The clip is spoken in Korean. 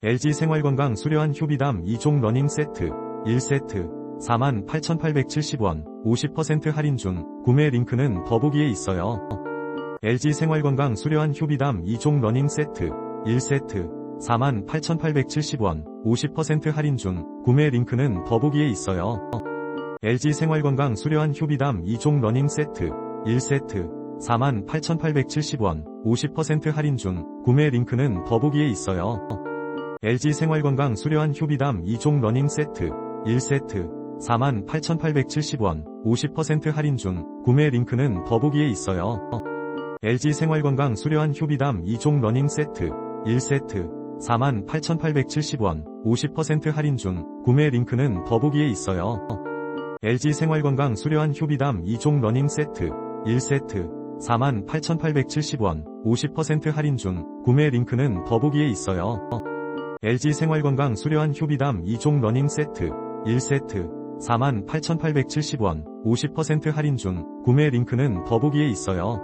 LG 생활건강 수려한 휴비담 2종 러닝 세트 1세트 48,870원 50% 할인 중 구매 링크는 더보기에 있어요. LG 생활건강 수려한 휴비담 2종 러닝 세트 1세트 48,870원 50% 할인 중 구매 링크는 더보기에 있어요. LG 생활건강 수려한 휴비담 2종 러닝 세트 1세트 48,870원 50% 할인 중 구매 링크는 더보기에 있어요. LG 생활건강 수려한 휴비담 2종 러닝 세트 1세트 48,870원 50% 할인 중 구매 링크는 더보기에 있어요. LG 생활건강 수려한 휴비담 2종 러닝 세트 1세트 48,870원 50% 할인 중 구매 링크는 더보기에 있어요. LG 생활건강 수려한 휴비담 2종 러닝 세트 1세트 48,870원 50% 할인 중 구매 링크는 더보기에 있어요. LG 생활건강 수려한 휴비담 2종 러닝 세트 1세트 48,870원 50% 할인 중 구매 링크는 더보기에 있어요.